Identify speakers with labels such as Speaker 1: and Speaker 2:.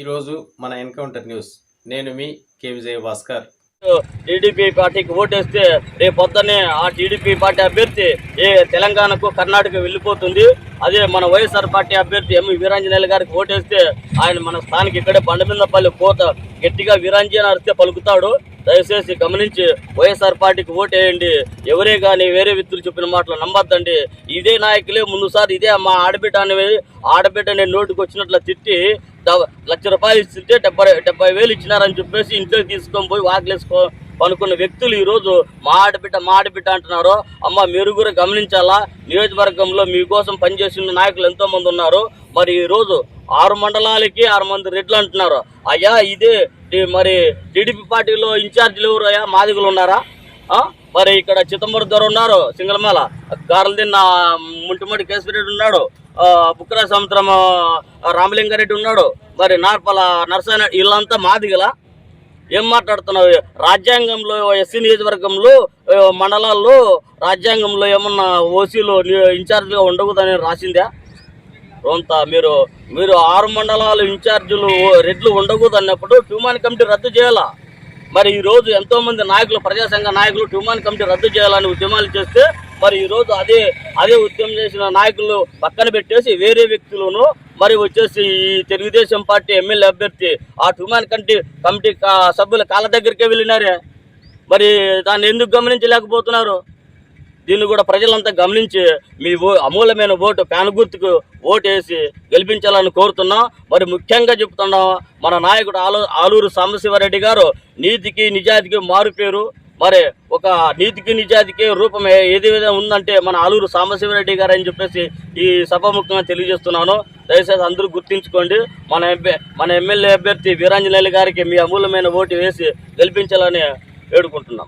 Speaker 1: ఈరోజు మన encounter news. నేను మీ కే విజయ భాస్కర్
Speaker 2: టీడీపీ పార్టీకి ఓటేస్తే రేపు పొద్దున్నే ఆ టీడీపీ పార్టీ అభ్యర్థి ఏ తెలంగాణకు కర్ణాటక వెళ్ళిపోతుంది. అదే మన వైఎస్ఆర్ పార్టీ అభ్యర్థి ఎం వీరాంజనేయులు గారికి ఓటేస్తే ఆయన మన స్థానికి ఇక్కడే బండమిందపల్లి కోత గట్టిగా వీరాంజన అరిస్తే పలుకుతాడు. దయచేసి గమనించి వైఎస్ఆర్ పార్టీకి ఓటేయండి. ఎవరే కానీ వేరే వ్యక్తులు చెప్పిన మాటలు నమ్మద్దండి. ఇదే నాయకులే ముందుసారి ఇదే మా ఆడబిడ్డ అనేది ఆడబిడ్డ నేను నోటికి వచ్చినట్లు తిట్టి లక్ష రూపాయలు ఇస్తుంటే డెబ్బై డెబ్బై వేలు ఇచ్చినారని చెప్పేసి ఇంట్లోకి తీసుకొని పోయి వాకిలేసుకో అనుకున్న వ్యక్తులు ఈరోజు మా ఆడబిడ్డ మా ఆడబిడ్డ అంటున్నారు. అమ్మ మీరు కూడా గమనించాలా? నియోజకవర్గంలో మీకోసం పనిచేసిన నాయకులు ఎంతోమంది ఉన్నారు. మరి ఈ రోజు ఆరు మండలాలకి ఆరు మంది రెడ్లు అంటున్నారు. అయ్యా ఇదే మరి టీడీపీ పార్టీలో ఇన్ఛార్జీలు ఎవరు అయ్యా? మాదిగులు ఉన్నారా? మరి ఇక్కడ చిదంబరం దొర ఉన్నారు సింగళమాల గారలదిన్న ముంటిమడి కేశవరెడ్డి ఉన్నాడు. బుక్ర సంవత్సరం రామలింగారెడ్డి ఉన్నాడు. మరి నార్పల నరసాయన వీళ్ళంతా మాదిగలా ఏం మాట్లాడుతున్నావు? రాజ్యాంగంలో ఎస్సీ నియోజకవర్గంలో మండలాల్లో రాజ్యాంగంలో ఏమన్నా ఓసీలో ఇన్ఛార్జ్గా ఉండకూడదని రాసిందా? కొంత మీరు మీరు ఆరు మండలాలు ఇన్ఛార్జీలు రెడ్లు ఉండకూడదు అన్నప్పుడు ట్యూమాన్ కమిటీ రద్దు చేయాలా? మరి ఈరోజు ఎంతోమంది ఎంతో మంది నాయకులు ప్రజాసంఘ నాయకులు ట్యూమాన్ కమిటీ రద్దు చేయాలని ఉద్యమాలు చేస్తే మరి ఈ రోజు అదే అదే ఉద్యమం చేసిన నాయకులు పక్కన పెట్టేసి వేరే వ్యక్తులను మరి వచ్చేసి ఈ తెలుగుదేశం పార్టీ ఎమ్మెల్యే అభ్యర్థి ఆ ట్యూమాన్ కంటి కమిటీ కా- సభ్యుల కాళ్ళ దగ్గరికే వెళ్ళినారే. మరి దాన్ని ఎందుకు గమనించలేకపోతున్నారు? దీన్ని కూడా ప్రజలంతా గమనించి మీ ఓ అమూల్యమైన ఓటు ఫ్యాన్ గుర్తుకు ఓటు వేసి గెలిపించాలని కోరుతున్నాం. మరి ముఖ్యంగా చెప్తున్నాం మన నాయకుడు ఆలూ ఆలూరు సాంబశివరెడ్డి గారు నీతికి నిజాయితీకి మారు పేరు. మరి ఒక నీతికి నిజాతికి రూపం ఏది విధంగా ఉందంటే మన ఆలూరు సాంబశివరెడ్డి గారు అని చెప్పేసి ఈ సభాముఖంగా తెలియజేస్తున్నాను. దయచేసి అందరూ గుర్తించుకోండి. మన ఎమ్మె- మన ఎమ్మెల్యే అభ్యర్థి వీరాంజనేయులు గారికి మీ అమూల్యమైన ఓటు వేసి గెలిపించాలని వేడుకుంటున్నాం.